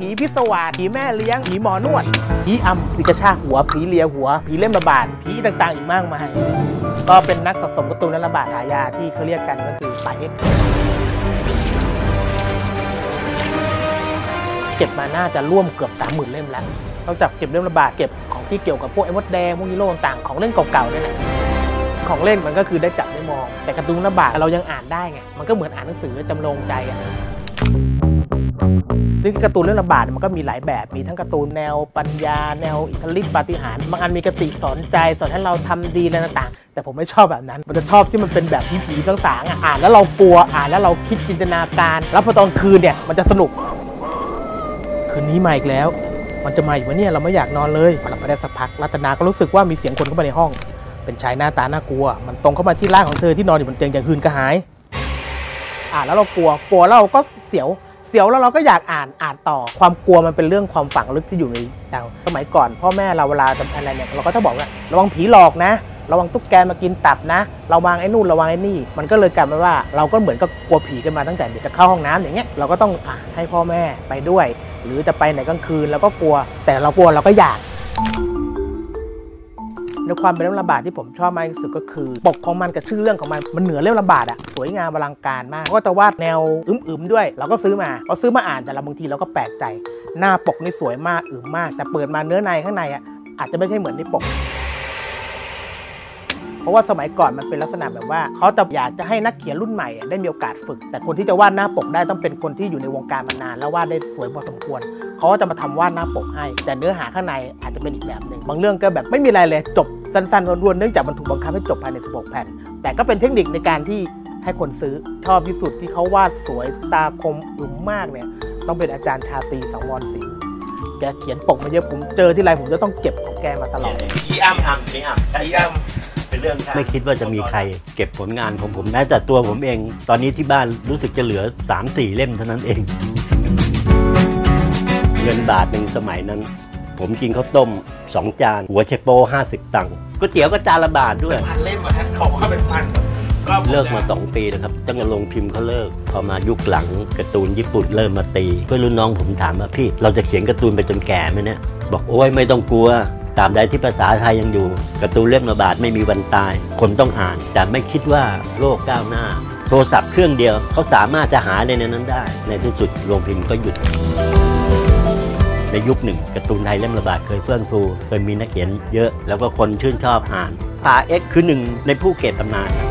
ผีพิศวาสผีแม่เลี้ยงผีหมอนวดผีอำผีกระชากหัวผีเลียหัว ผีเล่มระบาดผีต่างๆ อีกมากมายก็เป็นนักสะสมการ์ตูนและระบาดหายาที่เขาเรียกกันก็คือป่าเอ็กเก็บมาน่าจะร่วมเกือบ30,000เล่มแล้วนอกจากเก็บเล่มระบาดเก็บของที่เกี่ยวกับพวกไอ้มดแดงพวกฮีโร่ต่างๆของเล่นเก่าๆเนี่ยแหละของเล่นมันก็คือได้จับได้มอง แต่การ์ตูนระบาดเรายังอ่านได้ไงมันก็เหมือนอ่านหนังสือจำลองใจอะ ซึ่งการ์ตูนเรื่องระบาดมันก็มีหลายแบบ มีทั้งการ์ตูนแนวปัญญา แนวอิทธิฤทธิปาฏิหาริย์บางอันมีกติสอนใจสอนให้เราทำดีอะไรต่างๆ แต่ผมไม่ชอบแบบนั้น มันจะชอบที่มันเป็นแบบผีๆสางๆอะอ่านแล้วเรากลัวอ่านแล้วเราคิดจินตนาการ แล้วพอตอนคืนเนี่ยมันจะสนุก คืนนี้มาอีกแล้ว มันจะมาอีกวะเนี่ยเราไม่อยากนอนเลยพอเราไปได้สักพักรัตนาก็รู้สึกว่ามีเสียงคนเข้ามาในห้อง เป็นชายหน้าตาน่ากลัว มันตรงเข้ามาที่ร่างของเธอที่นอนอยู่บนเตียงอย่างหืนกระหาย อ่านแล้วเรากลัวกลัวแล้วเราก็เสียว เสียวแล้วเราก็อยากอ่านอ่านต่อ ความกลัวมันเป็นเรื่องความฝังลึกที่อยู่ในเราสมัยก่อน พ่อแม่เราเวลาทำอะไรเนี่ยเราก็จะบอกว่าระวังผีหลอกนะระวังตุ๊กแกมากินตับนะระวังไอ้นู่นระวังไอ้นี่ มันก็เลยกลายเป็นว่า เราก็เหมือนกับกลัวผีกันมาตั้งแต่เด็กจะเข้าห้องน้ำอย่างเงี้ยเราก็ต้องอะให้พ่อแม่ไปด้วย หรือจะไปไหนกลางคืนเราก็กลัว แต่เรากลัวเราก็อยาก ในความเป็นเรื่องระบาดที่ผมชอบมากที่สุดก็คือ ปกของมันกับชื่อเรื่องของมันมันเหนือเรื่องระบาดอะสวยงามอลังการมากก็จะวาดแนวอึมๆด้วย เราก็ซื้อมาเราซื้อมาอ่านแต่เราบางทีเราก็แปลกใจ หน้าปกนี่สวยมากอึมมาก แต่เปิดมาเนื้อในข้างในอะอาจจะไม่ใช่เหมือนในปกเพราะว่าสมัยก่อนมันเป็นลักษณะแบบว่าเขาจะอยากจะให้นักเขียนรุ่นใหม่อะได้มีโอกาสฝึก แต่คนที่จะวาดหน้าปกได้ต้องเป็นคนที่อยู่ในวงการมานาน แล้ววาดได้สวยพอสมควรเขาก็จะมาทำวาดหน้าปกให้ แต่เนื้อหาข้างในอาจจะเป็นอีกแบบหนึ่งบางเรื่องก็แบบไม่มีอะไรเลยจบ สั้นๆรวนๆเนื่องจากมันถูกบังคับให้จบภายใน 16 แผ่น แต่ก็เป็นเทคนิคในการที่ให้คนซื้อชอบที่สุดที่เขาวาดสวยตาคมอึมมากเนี่ยต้องเป็นอาจารย์ชาตรีสังวรศิลป์แกเขียนปกมาเยอะผมเจอที่ไรผมจะต้องเก็บของแกมาตลอดพี่อ้ำทำพี่อ้ำใช่พี่อ้ำเป็นเรื่องไม่คิดว่าจะมีใครเก็บผลงานของผมแม้แต่ตัวผมเอง ตอนนี้ที่บ้านรู้สึกจะเหลือ 3-4 เล่มเท่านั้นเอง เงินบาทหนึ่งสมัยนั้น ผมกินข้าวต้ม 2 จาน หัวเชโป 50 ตังค์ก๋วยเตี๋ยวก็จานละบาทด้วย พันเล่มอะฮะเขาว่าเป็นพันเลิกมา 2 ปีนะครับตั้งแต่ลงพิมพ์เขาเลิก พอมายุคหลังการ์ตูนญี่ปุ่นเริ่มมาตีเพื่อนรุ่นน้องผมถามว่าพี่ เราจะเขียนการ์ตูนไปจนแก่ไหมเนี่ยบอกโอ้ยไม่ต้องกลัวตามใดที่ภาษาไทยยังอยู่การ์ตูนเล่มระบาดไม่มีวันตาย คนต้องอ่าน แต่ไม่คิดว่าโลกก้าวหน้า โทรศัพท์เครื่องเดียวเขาสามารถจะหาในนั้นได้ ในที่สุดโรงพิมพ์ก็หยุด ในยุคหนึ่งการ์ตูนไทยเล่มระบาดเคยเฟื่องฟูเคยมีนักเขียนเยอะ แล้วก็คนชื่นชอบอ่านปาเอ็กคือหนึ่งในผู้เก็บตำนาน